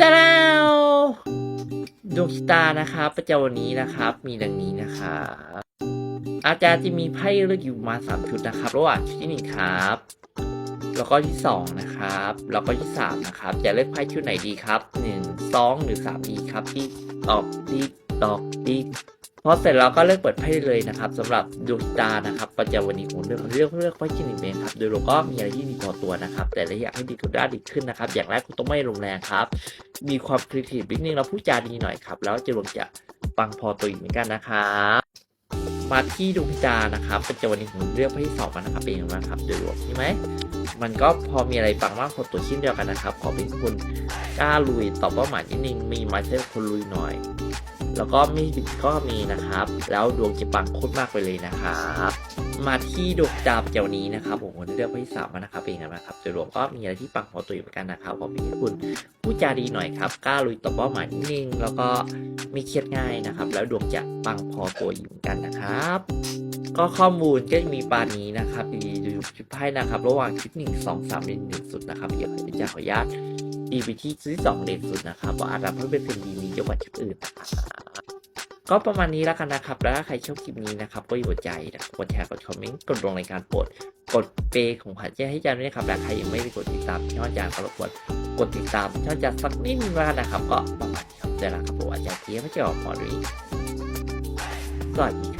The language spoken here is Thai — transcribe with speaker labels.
Speaker 1: ตาดาวดวงชะตานะครับ ประจำวันนี้นะครับ มีดังนี้นะครับอาจารย์จะมีไพ่เลือกอยู่มาสามชุดนะครับระหว่างชุดที่หนึ่งครับ แล้วก็ที่สองนะครับ แล้วก็ที่สามนะครับ จะเลือกไพ่ชุดไหนดีครับหนึ่งสองหรือสามดีครับที่ตอบที่ตอบที่พอเสร็จแล้วก็เลือกเปิดไพ่เลยนะครับสำหรับดวงตานะครับประจำวันนี้ผมเลือกเลือกเลือกไพ่ชุดหนึ่งเองครับโดยรวมก็มีอะไรที่ดีพอตัวนะครับ แต่ละอย่างให้ดีก็ได้ดีขึ้นนะครับ อย่างแรกคุณต้องไม่รุนแรงครับ มีความครีเอทีฟนิดนึงแล้วพูดจาดีหน่อยครับ แล้วจะรวมจะปังพอตัวอีกเหมือนกันนะครับมาที่ดวงพิจารนะครับเป็นจะวันนี้ผมเลือกไพ่ที่สองมานะครับเป็นยังไงบ้างครับโดยรวมใช่ไหมมันก็พอมีอะไรปังมากพอตัวชิ้นเดียวกันนะครับ ขอเป็นคุณกล้าลุยตอบว่าหมายนิดนึงมีไมเช่คนลุยหน่อย แล้วก็มีบิดก็มีนะครับ แล้วดวงจะปังโคตรมากไปเลยนะครับมาที่ดวงดาวประจำวันนี้นะครับผมคนที่เลือกไพ่ที่สามมานะครับเป็นยังไงบ้างครับโดยรวมก็มีอะไรที่ปังพอตัวอยู่เหมือนกันนะครับขอเป็นคุณพูดจาดีหน่อยครับกล้าลุยต่อเป้าหมายนิดนึงแล้วก็ไม่เครียดง่ายนะครับ แล้วดวงจะปังพอตัวอยู่เหมือนกันนะครับ ก็ข้อมูลก็มีปานนี้นะครับดีดูชุดไพ่นะครับ ระหว่างชุดหนึ่งสองสามเด่นหนึ่งสุดนะครับเดี๋ยวจะขออนุญาตดีไปที่ชุดที่สองเด่นสุดนะครับว่าอาจจะเพิ่มเป็นเป็นดีมีเยอะกว่าชุดอื่นนะครับ ก็ประมาณนี้แล้วกันนะครับ แล้วถ้าใครชอบคลิปนี้นะครับ ก็อย่าหัวใจนะครับกดแชร์กดคอมเมนต์กดลงในการโปรดกดเปย์ของขวัญแจ้ให้จานด้วยนะครับและใครยังไม่ได้กดติดตามช่องจารย์ก็รบกวนกดติดตามช่องจันสักนิดนึงแล้วนะครับ ก็ประมาณนี้ครับเจอกันครับผมอาจารย์เทียมไม่เจอหมอดุยสวัสดี